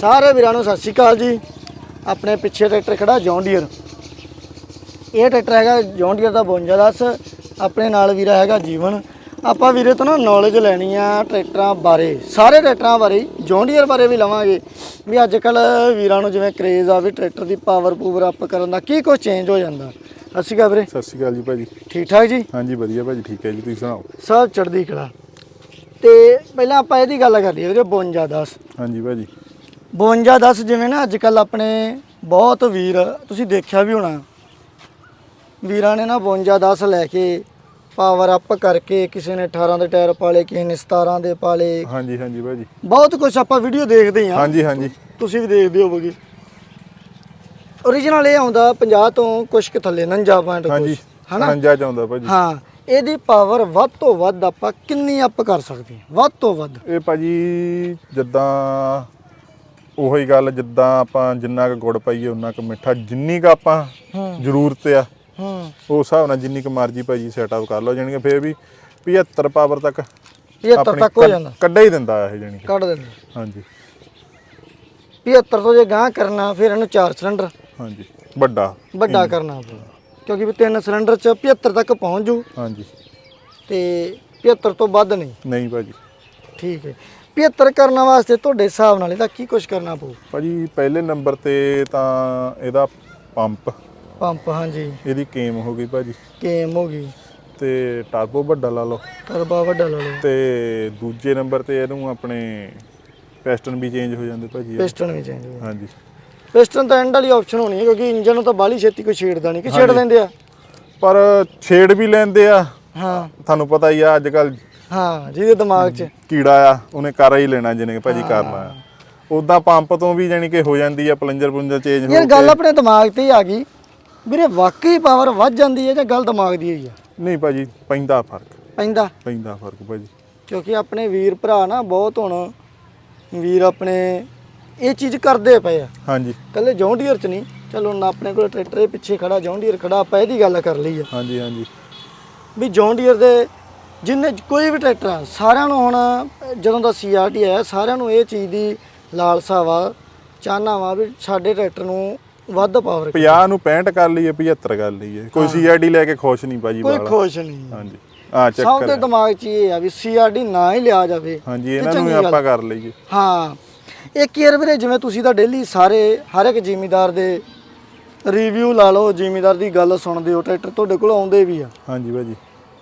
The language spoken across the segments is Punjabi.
ਸਾਰੇ ਵੀਰਾਂ ਨੂੰ ਸਤਿ ਸ਼੍ਰੀ ਅਕਾਲ ਜੀ। ਆਪਣੇ ਪਿੱਛੇ ਟਰੈਕਟਰ ਖੜਾ ਜੌਨ ਡੀਅਰ ਇਹ ਟਰੈਕਟਰ ਹੈਗਾ ਜੌਨ ਡੀਅਰ ਦਾ 5210 ਆਪਣੇ ਨਾਲ ਵੀਰਾ ਹੈਗਾ ਜੀਵਨ। ਆਪਾਂ ਵੀਰੇ ਤੋਂ ਨਾ ਨੌਲੇਜ ਲੈਣੀ ਆ ਟਰੈਕਟਰਾਂ ਬਾਰੇ। ਸਾਰੇ ਟਰੈਕਟਰਾਂ ਬਾਰੇ ਜੌਨ ਡੀਅਰ ਬਾਰੇ ਵੀ ਲਵਾਂਗੇ। ਵੀ ਅੱਜ ਕੱਲ ਵੀਰਾਂ ਨੂੰ ਜਿਵੇਂ ਕਰੇਜ਼ ਆ ਵੀ ਟਰੈਕਟਰ ਦੀ ਪਾਵਰ ਪੂਵਰ ਅਪ ਕਰਨ ਦਾ ਕੀ ਕੁਝ ਚੇਂਜ ਹੋ ਜਾਂਦਾ। ਸਤਿ ਸ਼੍ਰੀ ਅਕਾਲ ਵੀਰੇ। ਸਤਿ ਸ਼੍ਰੀ ਅਕਾਲ ਜੀ ਭਾਜੀ। ਠੀਕ ਠਾਕ ਜੀ? ਹਾਂਜੀ ਵਧੀਆ ਭਾਜੀ ਠੀਕ ਹੈ ਜੀ ਤੁਸੀਂ ਸੁਣਾਓ? ਸਭ ਚੜ੍ਹਦੀ ਕਲਾ। ਤੇ ਪਹਿਲਾਂ ਆਪਾਂ ਇਹਦੀ ਗੱਲ ਕਰ ਲਈਏ ਵੀਰੇ 5210 ਹਾਂਜੀ ਭਾਜੀ। 5210 ਜਿਵੇਂ ਨਾ ਅੱਜ ਕੱਲ ਆਪਣੇ ਬਹੁਤ ਵੀਰ ਤੁਸੀਂ ਦੇਖਿਆ ਵੀ ਹੋਣਾ। ਵੀਰਾਂ ਨੇ ਨਾ 5210 ਲੈ ਕੇ ਪਾਵਰ ਅਪ ਕਰਕੇ ਕਿਸੇ ਨੇ 18 ਦੇ ਟਾਇਰ ਪਾਲੇ ਕਿਸੇ ਨੇ 17 ਦੇ ਪਾਲੇ। ਹਾਂਜੀ ਹਾਂਜੀ ਭਾਜੀ। ਬਹੁਤ ਕੁਝ ਆਪਾਂ ਵੀਡੀਓ ਦੇਖਦੇ ਹਾਂ। ਹਾਂਜੀ ਹਾਂਜੀ। ਤੁਸੀਂ ਵੀ ਦੇਖਦੇ ਹੋਵੋਗੇ। ਓਰੀਜਨਲ ਇਹ ਆਉਂਦਾ 50 ਤੋਂ ਕੁਛ ਕੁ ਥੱਲੇ 49 ਪੁਆਇੰਟ ਹਾਂਜੀ ਹਨਾ? ਹਨੰਜਾ ਚਾਹੁੰਦਾ ਭਾਜੀ। ਹਾਂ ਇਹਦੀ ਪਾਵਰ ਵੱਧ ਤੋਂ ਵੱਧ ਆਪਾਂ ਕਿੰਨੀ ਅਪ ਕਰ ਸਕਦੇ ਹਾਂ? ਵੱਧ ਤੋਂ ਵੱਧ। ਇਹ ਭਾਜੀ ਜਿੱਦਾਂ ਉਹੀ ਗੱਲ ਜਿੱਦਾਂ ਆਪਾਂ ਜਿੰਨਾ ਕੁ ਗੁੜ ਪਾਈਏ ਉਨਾ ਕੁ ਮਿੱਠਾ ਜਿੰਨੀ ਕੁ ਆਪਾਂ ਜ਼ਰੂਰਤ ਆ ਹੂੰ। ਉਸ ਹਿਸਾਬ ਨਾਲ ਜਿੰਨੀ ਕੁ ਮਰਜ਼ੀ ਭਾਜੀ ਸੈਟਅਪ ਕਰ ਲਓ ਜਾਣੀ ਕਿ ਫੇਰ ਵੀ 75 ਪਾਵਰ ਤੱਕ 75 ਆਪਣੀ ਤੱਕ ਹੋ ਜਾਂਦਾ। ਕੱਢਾ ਹੀ ਦਿੰਦਾ ਇਹ ਜਾਣੀ ਕਿ। ਕੱਢ ਦਿੰਦੇ। ਹਾਂਜੀ। 75 ਤੋਂ ਜੇ ਗਾਂ ਕਰਨਾ ਫਿਰ ਇਹਨੂੰ ਚਾਰ ਸਿਲੰਡਰ ਹਾਂਜੀ। ਵੱਡਾ। ਵੱਡਾ ਕਰਨਾ ਕਿਉਂਕਿ ਵੀ ਤਿੰਨ ਸਿਲੰਡਰ ਚ 75 ਤੱਕ ਪਹੁੰਚ ਜੂ। ਹਾਂਜੀ। ਤੇ 75 ਤੋਂ ਵੱਧ ਨਹੀਂ। ਨਹੀਂ ਭਾਜੀ। ਠੀਕ ਹੈ। 75 ਕਰਨ ਵਾਸਤੇ ਤੁਹਾਡੇ ਹਿਸਾਬ ਨਾਲ ਇਹਦਾ ਕੀ ਕੁਝ ਕਰਨਾ ਪਊ? ਭਾਜੀ ਪਹਿਲੇ ਨੰਬਰ ਤੇ ਤਾਂ ਇਹਦਾ ਪੰਪ। ਪੰਪ ਹਾਂਜੀ। ਇਹਦੀ ਕੇਮ ਹੋ ਗਈ ਭਾਜੀ। ਕੇਮ ਹੋ ਗਈ। ਤੇ ਟਰਬੋ ਵੱਡਾ ਲਾ ਲਓ। ਟਰਬਾ ਵੱਡਾ ਲਾ ਲਓ। ਤੇ ਦੂਜੇ ਨੰਬਰ ਤੇ ਇਹਨੂੰ ਆਪਣੇ ਪੈਸਟਨ ਵੀ ਚੇਂਜ ਹੋ ਜਾਂਦੇ ਭਾਜੀ। ਪਿਸਟਨ ਵੀ ਚੇਂਜ ਹੋ ਹਾਂਜੀ। ਪਿਸਟਨ ਤਾਂ ਐਂਡ ਵਾਲੀ ਆਪਸ਼ਨ ਹੋਣੀ ਹੈ ਕਿਉਂਕਿ ਇੰਜਨ ਨੂੰ ਤਾਂ ਬਾਹਲੀ ਛੇਤੀ ਕੋਈ ਛੇੜਦਾ ਨਹੀਂ। ਕਿ ਛੇੜ। ਲੈਂਦੇ ਆ? ਪਰ ਛੇੜ ਵੀ ਲੈਂਦੇ ਆ। ਹਾਂ। ਤੁਹਾਨੂੰ ਪਤਾ ਹੀ ਆ ਅੱਜ ਕੱਲ ਹਾਂ ਜਿਹਦੇ ਦਿਮਾਗ 'ਚ। ਕੀੜਾ ਆ ਉਹਨੇ ਕਰ ਹੀ ਲੈਣਾ ਜਿਹਨੇ ਭਾਜੀ ਕਰਨਾ ਆ। ਉਦਾਂ ਪੰਪ ਤੋਂ ਵੀ ਜਾਣੀ ਕਿ ਹੋ ਜਾਂਦੀ ਆ ਪਲੰਜਰ ਪੁਲੰਜਰ ਚੇਂਜ ਹੋ ਯਾਰ ਗੱਲ ਆਪਣੇ ਦਿਮਾਗ ਤੇ ਹੀ ਆ ਗਈ। ਵੀਰੇ ਵਾਕਈ ਪਾਵਰ ਵੱਧ ਜਾਂਦੀ ਹੈ ਜਾਂ ਗੱਲ ਦਿਮਾਗ ਦੀ ਹੋਈ ਆ? ਨਹੀਂ ਭਾਜੀ ਪੈਂਦਾ ਫ਼ਰਕ। ਪੈਂਦਾ? ਪੈਂਦਾ ਫ਼ਰਕ ਭਾਜੀ। ਕਿਉਂਕਿ ਆਪਣੇ ਵੀਰ ਭਰਾ ਨਾ ਬਹੁਤ ਹੁਣ ਵੀਰ ਆਪਣੇ ਇਹ ਚੀਜ਼ ਕਰਦੇ ਪਏ ਆ। ਹਾਂਜੀ। ਕੱਲੇ ਜੌਂਡੀਅਰ ਚ ਨਹੀਂ। ਚਲੋ ਨਾ ਆਪਣੇ ਕੋਲ ਟਰੈਕਟਰ ਦੇ ਪਿੱਛੇ ਖੜਾ ਜੌਂਡੀਅਰ ਖੜਾ ਆਪਾਂ ਇਹਦੀ ਗੱਲ ਕਰ ਲਈ ਆ। ਹਾਂਜੀ ਹਾਂਜੀ। ਵੀ ਜੌਂਡੀਅਰ ਦੇ ਜਿੰਨੇ ਕੋਈ ਵੀ ਟਰੈਕਟਰ ਆ ਸਾਰਿਆਂ ਨੂੰ ਹੁਣ ਜਦੋਂ ਦਾ ਸੀਆਰਟੀ ਆਇਆ ਸਾਰਿਆਂ ਨੂੰ ਇਹ ਚੀਜ਼ ਦੀ ਲਾਲਸਾ ਵਾ ਚਾਹਨਾ ਵਾ ਵੀ ਸਾਡੇ ਟਰੈਕਟਰ ਨੂੰ ਵੱਧ ਪਾਵਰ 50 ਨੂੰ 65 ਕਰ ਲਈਏ 75 ਕਰ ਲਈਏ। ਕੋਈ ਸੀਆਰਡੀ ਲੈ ਕੇ ਖੁਸ਼ ਨਹੀਂ ਭਾਜੀ ਕੋਈ ਵਾਲਾ ਖੁਸ਼ ਨਹੀਂ। ਹਾਂਜੀ। ਆ ਸਭ ਚੱਕਰ ਦੇ ਹੈ। ਦਿਮਾਗ 'ਚ ਇਹ ਆ ਵੀ ਸੀਆਰਡੀ ਨਾ ਹੀ ਲਿਆ ਜਾਵੇ ਹਾਂਜੀ ਇਹਨਾਂ ਨੂੰ ਚੰਗੀ। ਆਪਾਂ ਕਰ ਲਈਏ। ਹਾਂ। ਇੱਕ ਯਾਰ ਵੀਰੇ ਜਿਵੇਂ ਤੁਸੀਂ ਤਾਂ ਡੇਲੀ ਸਾਰੇ ਹਰ ਇੱਕ ਜ਼ਿਮੀਦਾਰ ਦੇ ਰਿਵਿਊ ਲਾ ਲਓ ਜ਼ਿਮੀਦਾਰ ਦੀ ਗੱਲ ਸੁਣਦੇ ਹੋ ਟਰੈਕਟਰ ਤੁਹਾਡੇ ਕੋਲ ਆਉਂਦੇ ਵੀ ਆ। ਹਾਂਜੀ ਭਾਜੀ।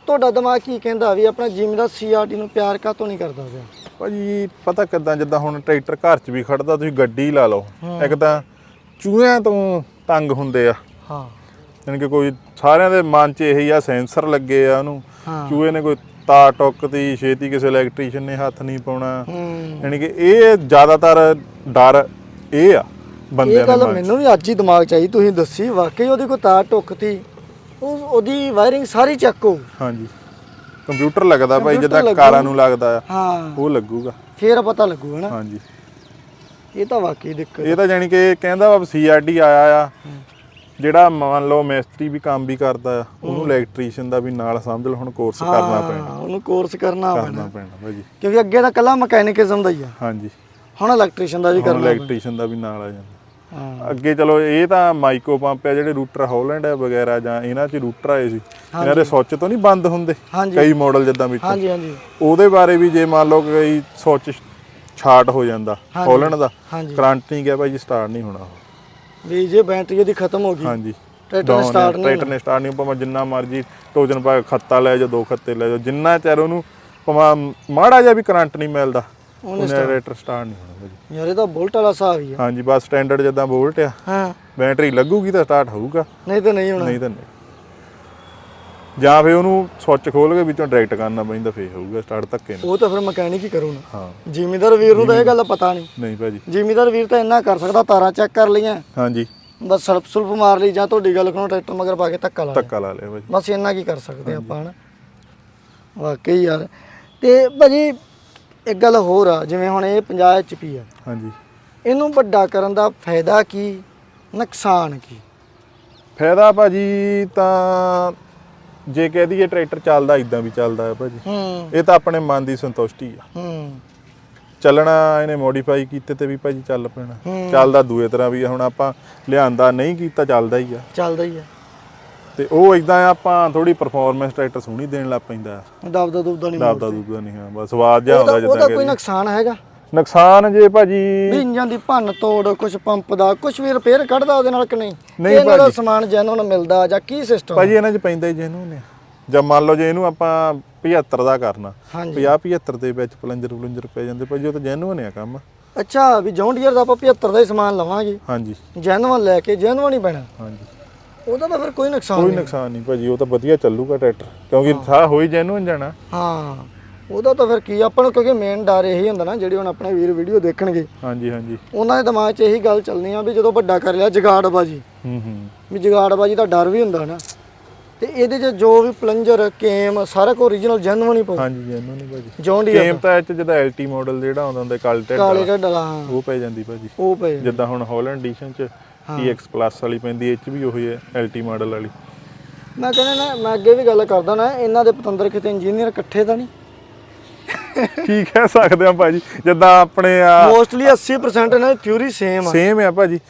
ਤੁਹਾਡਾ ਦਿਮਾਗ ਕੀ ਕਹਿੰਦਾ ਵੀ ਆਪਣਾ ਜ਼ਿਮੀਦਾਰ ਸੀਆਰਟੀ ਨੂੰ ਪਿਆਰ ਕਾਹਤੋਂ ਨਹੀਂ ਕਰਦਾ ਪਿਆ? ਭਾਜੀ ਪਤਾ ਕਿੱਦਾਂ ਜਿੱਦਾਂ ਹੁਣ ਟਰੈਕਟਰ ਘਰ 'ਚ ਵੀ ਖੜਦਾ ਤੁਸੀਂ ਗੱਡੀ ਲਾ ਲਓ। ਇੱਕ ਤਾਂ ਚੂਹਿਆਂ ਤੋਂ ਤੰਗ ਹੁੰਦੇ ਆ। ਹਾਂ। ਯਾਨੀ ਕਿ ਕੋਈ ਸਾਰਿਆਂ ਦੇ ਮਨ 'ਚ ਇਹੀ ਆ ਸੈਂਸਰ ਲੱਗੇ ਆ ਉਹਨੂੰ। ਚੂਹੇ ਨੇ ਕੋਈ ਤਾਰ ਟੁੱਕਤੀ ਛੇਤੀ ਕਿਸੇ ਇਲੈਕਟ੍ਰੀਸ਼ੀਅਨ ਨੇ ਹੱਥ ਨਹੀਂ ਪਾਉਣਾ। ਯਾਨੀ ਕਿ ਇਹ ਜ਼ਿਆਦਾਤਰ ਡਰ ਇਹ ਆ ਇਹ ਦੇ ਮਨ ਵੀ ਅੱਜ ਹੀ ਦਿਮਾਗ 'ਚ ਆਈ ਤੁਸੀਂ ਦੱਸੀ ਵਾਕਈ ਉਹਦੀ ਕੋਈ ਤਾਰ ਟੁੱਕਤੀ। ਉਹ ਉਹਦੀ ਵਾਇਰਿੰਗ ਸਾਰੀ ਚੱਕ ਹੋਊ। ਹਾਂਜੀ। ਕੰਪਿਊਟਰ ਲੱਗਦਾ ਭਾਈ ਜਿੱਦਾਂ। ਕਾਰਾਂ ਨੂੰ ਲੱਗਦਾ ਆ ਹਾਂ। ਉਹ ਲੱਗੂਗਾ। ਫੇਰ ਪਤਾ ਲੱਗੂ ਹਨਾ? ਹਾਂਜੀ। ਇਹ ਤਾਂ ਵਾਕਈ ਦਿੱਕਤ ਇਹ ਤਾਂ ਜਾਨੀ ਕਿ ਕਹਿੰਦਾ ਵਾ ਸੀਆਰਡੀ ਆਇਆ ਆ ਜਿਹੜਾ ਮੰਨ ਲਓ ਮਿਸਤਰੀ ਵੀ ਕੰਮ ਵੀ ਕਰਦਾ ਆ ਉਹਨੂੰ ਇਲੈਕਟ੍ਰੀਸ਼ੀਅਨ ਦਾ ਵੀ ਨਾਲ ਸਮਝ ਲਓ ਹੁਣ ਕੋਰਸ ਕਰਨਾ ਪੈਣਾ। ਹਾਂ, ਉਹਨੂੰ ਕੋਰਸ ਕਰਨਾ ਪੈਣਾ ਕਰਨਾ ਪੈਣਾ। ਭਾਜੀ। ਕਿਉਂਕਿ ਅੱਗੇ ਤਾਂ ਕੱਲਾ ਮਕੈਨਿਕਿਜ਼ਮ ਦਾ ਹੀ ਆ। ਹਾਂਜੀ। ਹੁਣ ਇਲੈਕਟ੍ਰੀਸ਼ੀਅਨ ਦਾ ਵੀ ਕਰਨਾ। ਇਲੈਕਟ੍ਰੀਸ਼ੀਅਨ ਦਾ ਵੀ ਨਾਲ ਆ ਜਾਂਦਾ। ਅੱਗੇ ਚਲੋ ਇਹ ਤਾਂ ਮਾਈਕੋ ਪੰਪ ਆ ਜਿਹੜੇ ਰੂਟਰ ਹੌਲੈਂਡ ਆ ਵਗੈਰਾ ਜਾਂ ਇਹਨਾਂ 'ਚ ਰੂਟਰ ਆਏ ਸੀ। ਇਹਨਾਂ ਦੇ ਸੁੱਚ ਤੋਂ ਨਹੀਂ ਬੰਦ ਹੁੰਦੇ। ਕਈ ਮਾਡਲ ਜਿੱਦਾਂ ਵਿੱਚ। ਹਾਂਜੀ ਹਾਂਜੀ। ਉਹਦੇ ਬਾਰੇ ਵੀ ਜੇ ਮੰਨ ਲਓ ਕਈ ਸੁੱਚ ਛਾਟ ਹੋ ਜਾਂਦਾ। ਹੌਲੈਂਡ ਦਾ ਕਰੰਟ ਨਹੀਂ ਗਿਆ ਭਾਈ ਸਟਾਰਟ ਨਹੀਂ ਹੋਣਾ। ਵੀ ਜੇ ਬੈਟਰੀ ਉਹਦੀ ਖਤਮ ਹੋ ਗਈ ਹਾਂਜੀ। ਟਰੈਕਟਰ ਨੇ start ਨਹੀਂ ਟਰੈਕਟਰ ਨੇ ਸਟਾਰਟ ਨਹੀਂ ਭਾਵੇਂ ਜਿੰਨਾ ਮਰਜ਼ੀ ਟੋਜਨ ਪਾ ਖੱਤਾ ਲੈ ਜਾ ਦੋ ਖੱਤੇ ਲੈ ਜਾ ਜਿੰਨਾ ਚਿਰ ਉਹਨੂੰ ਭਾਵੇਂ ਮਾੜਾ ਜਿਹਾ ਵੀ ਕਰੰਟ ਨਹੀਂ ਮਿਲਦਾ ਉਹਨੇ ਟਰੈਕਟਰ ਸਟਾਰਟ ਨਹੀਂ ਹੋਣਾ ਭਾਜੀ। ਯਾਰ ਇਹ ਤਾਂ ਬੁਲਟ ਵਾਲਾ ਹਿਸਾਬ ਹੀ ਆ। ਹਾਂਜੀ ਬਸ ਸਟੈਂਡਰਡ ਜਿੱਦਾਂ ਵੋਲਟ ਆ। ਹਾਂ। ਬੈਟਰੀ ਲੱਗੂਗੀ ਤਾਂ ਸਟਾਰਟ ਹੋਊਗਾ। ਨਹੀਂ ਤਾਂ ਨਹੀਂ ਹੋਣਾ। ਨਹੀਂ ਤਾਂ ਨਹੀਂ। ਜਾਂ ਫੇ ਉਹਨੂੰ ਸੁੱਚ ਖੋਲ ਕੇ ਵਿੱਚੋਂ ਡਾਇਰੈਕਟ ਕਰਨਾ ਪੈਂਦਾ ਫੇਰ ਹੋਊਗਾ ਸਟਾਰਟ ਧੱਕੇ ਨਾਲ। ਉਹ ਤਾਂ ਫਿਰ ਮਕੈਨਿਕ ਹੀ ਕਰੂ ਨਾ ਹਾਂ। ਜ਼ਿਮੀਦਾਰ ਵੀਰ ਨੂੰ ਤਾਂ ਇਹ ਗੱਲ ਪਤਾ ਨਹੀਂ। ਨਹੀਂ ਭਾਜੀ। ਜ਼ਿਮੀਦਾਰ ਵੀਰ ਤਾਂ ਇੰਨਾ ਕਰ ਸਕਦਾ ਤਾਰਾਂ ਚੈੱਕ ਕਰ ਲਈਆਂ। ਹਾਂਜੀ। ਬਸ ਸਲਪ ਸੁਲਪ ਮਾਰ ਲਈ ਜਾਂ ਤੁਹਾਡੀ ਗੱਲ ਕੋਲ ਟਰੈਕਟਰ ਮਗਰ ਪਾ ਕੇ ਧੱਕਾ ਲਾ ਲਿਆ। ਧੱਕਾ ਲਾ ਲਿਆ ਭਾਜੀ। ਬਸ ਇੰਨਾ ਕੀ ਕਰ ਸਕਦੇ ਆਪਾਂ ਹਨਾ? ਵਾਕਈ ਯਾਰ। ਤੇ ਭਾਜੀ ਇੱਕ ਗੱਲ ਹੋਰ ਆ ਜਿਵੇਂ ਹੁਣ ਇਹ 50 ਐਚਪੀ ਆ। ਹਾਂਜੀ। ਇਹਨੂੰ ਵੱਡਾ ਕਰਨ ਦਾ ਫਾਇਦਾ ਕੀ ਨੁਕਸਾਨ ਕੀ? ਫਾਇਦਾ ਭਾਜੀ ਤਾਂ ਜੇ ਕਹਿ ਦਈਏ ਟਰੈਕਟਰ ਚੱਲਦਾ ਇਦਾਂ ਵੀ ਚੱਲਦਾ ਹੈ ਭਾਜੀ। ਹੂੰ। ਇਹ ਤਾਂ ਆਪਣੇ ਮਨ ਦੀ ਸੰਤੁਸ਼ਟੀ ਆ। ਹੂੰ। ਚੱਲਣਾ ਇਹਨੇ ਮੋਡੀਫਾਈ ਕੀਤੇ ਤੇ ਵੀ ਭਾਜੀ ਚੱਲ ਪੈਣਾ। ਚੱਲਦਾ ਦੂਏ ਤਰ੍ਹਾਂ ਵੀ ਆ। ਹੁਣ ਆਪਾਂ ਲਿਆਂਦਾ ਨਹੀਂ ਕੀਤਾ ਚੱਲਦਾ ਹੀ ਆ। ਚੱਲਦਾ ਹੀ ਆ। ਤੇ ਉਹ ਇਦਾਂ ਆਪਾਂ ਥੋੜੀ ਪਰਫਾਰਮੈਂਸ ਟਰੈਕਟਰ ਸੋਹਣੀ ਦੇਣ ਲੱਗ ਪੈਂਦਾ। ਦਬਦਾ ਦੁਬਦਾ ਨਹੀਂ ਦਾਬਦਾ ਦੂਬਦਾ ਨਹੀਂ ਹਾਂ ਬਸ ਸਵਾਦ ਜਿਹਾ ਉਹਦਾ ਹੁੰਦਾ ਉਹਦਾ ਜਿੱਦਾਂ ਕੋਈ ਨੁਕਸਾਨ ਹੈਗਾ? ਨੁਕਸਾਨ ਜੇ ਭਾਜੀ ਵੀ ਇੰਜਨ ਦੀ ਭੰਨ ਤੋੜ ਕੁਝ ਪੰਪ ਦਾ ਕੁਝ ਵੀ ਰਿਪੇਅਰ ਕੱਢਦਾ ਉਹਦੇ ਨਾਲ ਕਿ ਨਹੀਂ? ਨਹੀਂ ਇਹਨਾਂ ਦਾ ਭਾਜੀ। ਸਮਾਨ ਜੈਨੂਨ ਮਿਲਦਾ ਜਾਂ ਕੀ ਸਿਸਟਮ ਭਾਜੀ ਇਹਨਾਂ 'ਚ ਪੈਂਦਾ ਹੀ ਜਿਹਨੂੰ ਨੇ ਜਦ ਮੰਨ ਲਓ ਜੇ ਇਹਨੂੰ ਆਪਾਂ 75 ਦਾ ਕਰਨਾ ਹਾਂਜੀ। 50 75 ਦੇ ਵਿੱਚ ਪਲੰਜਰ ਪਲੰਜਰ ਪੈ ਜਾਂਦੇ ਭਾਜੀ ਉਹ ਤਾਂ ਜੈਨੂਨ ਆ ਕੰਮ। ਅੱਛਾ ਵੀ ਜੌਂਡੀਅਰ ਦਾ ਆਪਾਂ 75 ਦਾ ਹੀ ਸਮਾਨ ਲਵਾਂਗੇ। ਹਾਂਜੀ। ਜੈਨੂਨ ਲੈ ਕੇ ਜੈਨੂਨ ਹੀ ਪੈਣਾ। ਹਾਂਜੀ। ਉਹਦਾ ਤਾਂ ਫਿਰ ਕੋਈ ਨੁਕਸਾਨ ਕੋਈ ਨਹੀਂ। ਨੁਕਸਾਨ ਨਹੀਂ ਭਾਜੀ ਉਹ ਤਾਂ ਵਧੀਆ ਚੱਲੂਗਾ ਟਰੈਕਟਰ ਕਿਉਂਕਿ ਸਾਰਾ ਹੋਈ ਜੈਨੂਨ ਜਾਣਾ। ਹਾਂ ਉਹਦਾ ਤਾਂ ਫਿਰ ਕੀ ਆਪਾਂ ਨੂੰ ਕਿਉਂਕਿ ਮੇਨ ਡਰ ਇਹੀ ਹੁੰਦਾ ਨਾ ਜਿਹੜੇ ਹੁਣ ਆਪਣੇ ਵੀਰ ਵੀਡੀਓ ਦੇਖਣਗੇ। ਹਾਂਜੀ ਹਾਂਜੀ। ਉਹਨਾਂ ਦੇ ਦਿਮਾਗ 'ਚ ਇਹੀ ਗੱਲ ਚੱਲਣੀ ਆ ਵੀ ਜਦੋਂ ਵੱਡਾ ਕਰ ਲਿਆ ਜਗਾੜਬਾਜੀ। ਹੂੰ ਹੂੰ। ਵੀ ਜਗਾੜਬਾਜੀ ਦਾ ਡਰ ਵੀ ਹੁੰਦਾ ਨਾ। ਤੇ ਇਹਦੇ 'ਚ ਜੋ ਵੀ ਪਲੰਜਰ ਕੇਮ ਸਾਰਾ ਕੋ ਓਰੀਜਨਲ ਜੈਨੂਨ ਹੀ ਪਊ। ਹਾਂਜੀ ਜੈਨੂਨ ਹੀ ਭਾਜੀ। ਜੌਂਡੀਅਰ ਗੇਮ ਤਾਂ ਇਹ 'ਚ ਜਿਹਦਾ ਐਲਟੀ ਮਾਡਲ ਜਿਹੜਾ ਆਉਂਦਾ ਹੁੰਦਾ ਕਾਲੇ ਟੈਡ ਕਾਲੇ ਢੱਡ ਵਾਲਾ ਹਾਂ। ਉਹ ਪੈ ਜਾਂਦੀ ਭਾਜੀ। ਉਹ ਪਏ ਜਿੱਦਾਂ। ਹੁਣ ਹਾਲੈਂਡ ਐਡੀਸ਼ਨ 'ਚ TX ਪਲੱਸ ਵਾਲੀ ਪੈਂਦੀ ਇਹ 'ਚ ਵੀ ਉਹੀ ਹੈ ਐਲਟੀ ਮਾਡਲ ਵਾਲੀ। ਮੈਂ ਕਹਿੰਦਾ ਨਾ ਮੈਂ ਅੱਗੇ ਵੀ ਗੱਲ ਕਰਦਾ ਨਾ ਇਹਨਾਂ ਦੇ ਪਤੰਦਰ ਕਿਤੇ ਇੰਜੀਨੀਅਰ ਇਕੱਠੇ ਤਾਂ ਨਹੀਂ। ਕੀ ਕਹਿ ਸਕਦੇ ਆ ਭਾਜੀ? ਜਿੱਦਾਂ ਆਪਣੇ ਆ ਮੋਸਟਲੀ 80% ਇਹਨਾਂ ਦੀ ਥਿਊਰੀ ਸੇਮ ਆ। ਸੇਮ ਆ ਭਾਜੀ।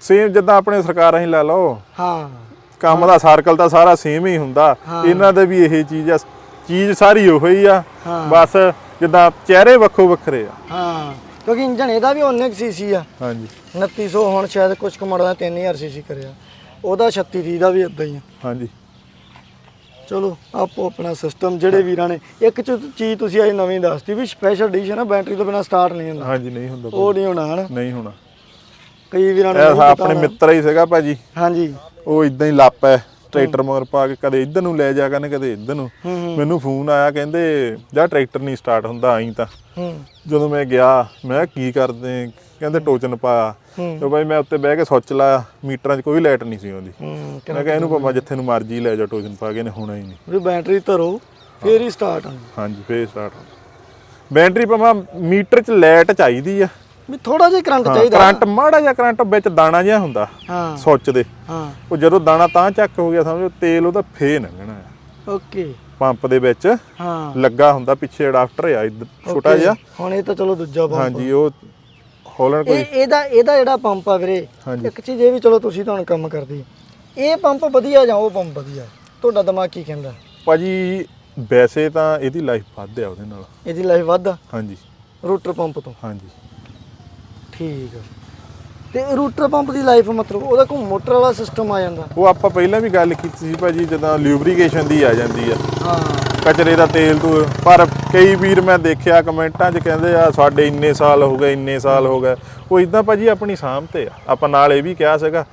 ਸੇਮ ਜਿੱਦਾਂ ਆਪਣੇ ਸਰਕਾਰਾਂ ਹੀ ਲਾ ਲਓ। ਹਾਂ। ਕੰਮ ਦਾ ਸਰਕਲ ਤਾਂ ਸਾਰਾ ਸੇਮ ਹੀ ਹੁੰਦਾ। ਇਹਨਾਂ ਦੇ ਵੀ ਇਹ ਚੀਜ਼ ਆ ਚੀਜ਼ ਸਾਰੀ ਉਹੋ ਆ। ਬਸ ਜਿੱਦਾਂ ਚਿਹਰੇ ਵੱਖੋ ਵੱਖਰੇ ਆ। ਹਾਂ। ਕਿਉਂਕਿ ਇੰਜਨ ਇਹਦਾ ਵੀ ਉਹਨੇ ਸੀਸੀ ਆ। ਹਾਂਜੀ। 2900 ਹੁਣ ਸ਼ਾਇਦ ਕੁਝ ਕੁ ਮਾਡਲਾਂ 3000 ਸੀਸੀ ਕਰਿਆ। ਉਹਦਾ 3630 ਦਾ ਵੀ ਇਦਾਂ ਹੀ ਆ। ਹਾਂਜੀ। ਚਲੋ ਆਪੋ ਆਪਣਾ ਸਿਸਟਮ ਜਿਹੜੇ ਵੀਰਾਂ ਨੇ ਇੱਕ ਚ ਚੀਜ਼ ਤੁਸੀਂ ਅੱਜ ਨਵੀਂ ਦੱਸਤੀ ਵੀ ਸਪੈਸ਼ਲ ਐਡੀਸ਼ਨ ਆ ਬੈਟਰੀ ਤੋਂ ਬਿਨਾ ਸਟਾਰਟ ਨਹੀਂ ਹੁੰਦਾ। ਹਾਂਜੀ ਨਹੀਂ ਹੁੰਦਾ ਉਹ ਨਹੀਂ ਹੋਣਾ ਹਨਾ? ਨਹੀਂ ਹੋਣਾ। ਕਈ ਵੀਰਾਂ ਨੂੰ ਆਪਣੇ। ਮਿੱਤਰ ਹੀ ਸੀਗਾ ਭਾਜੀ। ਹਾਂਜੀ। ਉਹ ਇਦਾਂ ਹੀ ਲੱਪ ਹੈ। ਟਰੈਕਟਰ ਮਗਰ ਪਾ ਕੇ ਕਦੇ ਇੱਧਰ ਨੂੰ ਲੈ ਜਾ ਕਰਨ ਕਦੇ ਇੱਧਰ ਨੂੰ। ਮੈਨੂੰ ਫੋਨ ਆਇਆ ਕਹਿੰਦੇ ਜਾਂ ਟਰੈਕਟਰ ਨਹੀਂ ਸਟਾਰਟ ਹੁੰਦਾ ਆਈ ਤਾਂ। ਜਦੋਂ ਮੈਂ ਗਿਆ ਮੈਂ ਕੀ ਕਰਦੇ ਕਹਿੰਦੇ ਟੋਚਨ ਪਾਇਆ। ਤੇ ਬਾਈ ਮੈਂ ਉੱਤੇ ਬਹਿ ਕੇ ਸੋਚ ਲਾਇਆ ਮੀਟਰਾਂ 'ਚ ਕੋਈ ਲਾਈਟ ਨਹੀਂ ਸੀ ਆਉਂਦੀ। ਮੈਂ ਕਿਹਾ ਇਹਨੂੰ ਭਾਵੇਂ ਜਿੱਥੇ ਨੂੰ ਮਰਜ਼ੀ ਲੈ ਜਾ ਟੋਚਨ ਪਾ ਕੇ ਨੇ ਹੋਣਾ ਹੀ ਨਹੀਂ। ਵੀ ਬੈਟਰੀ ਧਰੋ ਫੇਰ ਹੀ ਸਟਾਰਟ ਹਾਂਜੀ ਫੇਰ ਸਟਾਰਟ ਬੈਟਰੀ ਭਾਵੇਂ ਮੀਟਰ 'ਚ ਲਾਈਟ ਚਾਹੀਦੀ ਆ ਵੀ ਥੋੜਾ ਜਿਹਾ ਕਰੰਟ ਚਾਹੀਦਾ। ਕਰੰਟ ਮਾੜਾ ਜਿਹਾ ਕਰੰਟ ਵਿੱਚ ਦਾਣਾ ਜਿਹਾ ਹੁੰਦਾ ਹਾਂ। ਸੁੱਚ ਦੇ। ਹਾਂ। ਉਹ ਜਦੋਂ ਦਾਣਾ ਤਾਂ ਚੱਕ ਹੋ ਗਿਆ ਸਮਝੋ ਤੇਲ ਉਹਦਾ ਫੇ ਲੰਘਣਾ ਓਕੇ। ਪੰਪ ਦੇ ਵਿੱਚ ਹਾਂ। ਲੱਗਾ ਹੁੰਦਾ ਪਿੱਛੇ ਅਡਾਪਟਰ ਆ ਇੱਧਰ ਛੋਟਾ ਜਿਹਾ। ਹੁਣ ਇਹ ਤਾਂ ਚਲੋ ਦੂਜਾ ਪੰਪ ਹਾਂਜੀ ਉਹ ਹੋਲਣ ਕੋਈ ਇਹ ਇਹਦਾ ਇਹਦਾ ਜਿਹੜਾ ਪੰਪ ਆ ਵੀਰੇ। ਇੱਕ ਚੀਜ਼ ਇਹ ਵੀ ਚਲੋ ਤੁਸੀਂ ਤਾਂ ਹੁਣ ਕੰਮ ਕਰਦੇ। ਇਹ ਪੰਪ ਵਧੀਆ ਜਾਂ ਉਹ ਪੰਪ ਵਧੀਆ? ਤੁਹਾਡਾ ਦਿਮਾਗ ਕੀ ਕਹਿੰਦਾ? ਭਾਜੀ ਵੈਸੇ ਤਾਂ ਇਹਦੀ ਲਾਈਫ ਵੱਧ ਆ ਉਹਦੇ ਨਾਲ। ਇਹਦੀ ਲਾਈਫ ਵੱਧ ਆ? ਹਾਂਜੀ। ਰੂਟਰ ਪੰਪ ਤੋਂ? ਹਾਂਜੀ। ਠੀਕ ਆ। ਤੇ ਰੂਟਰ ਪੰਪ ਦੀ ਲਾਈਫ ਮਤਲਬ ਉਹਦਾ ਕੋਈ ਮੋਟਰ ਵਾਲਾ ਸਿਸਟਮ ਆ ਜਾਂਦਾ? ਉਹ ਆਪਾਂ ਪਹਿਲਾਂ ਵੀ ਗੱਲ ਕੀਤੀ ਸੀ ਭਾਜੀ ਜਦੋਂ ਲਿਊਬਰੀਕੇਸ਼ਨ ਦੀ ਆ ਜਾਂਦੀ ਆ। ਹਾਂ ਕਚਰੇ ਦਾ ਤੇਲ ਤੂੰ ਪਰ ਕਈ ਵੀਰ ਮੈਂ ਦੇਖਿਆ ਕਮੈਂਟਾਂ 'ਚ ਕਹਿੰਦੇ ਆ ਸਾਡੇ ਇੰਨੇ ਸਾਲ ਹੋ ਗਏ ਇੰਨੇ ਸਾਲ ਹੋ ਗਏ। ਉਹ ਇਦਾਂ ਭਾਜੀ ਆਪਣੀ ਸਾਂਭ ਤੇ ਆ। ਆਪਾਂ ਨਾਲ ਇਹ ਵੀ ਕਿਹਾ ਸੀਗਾ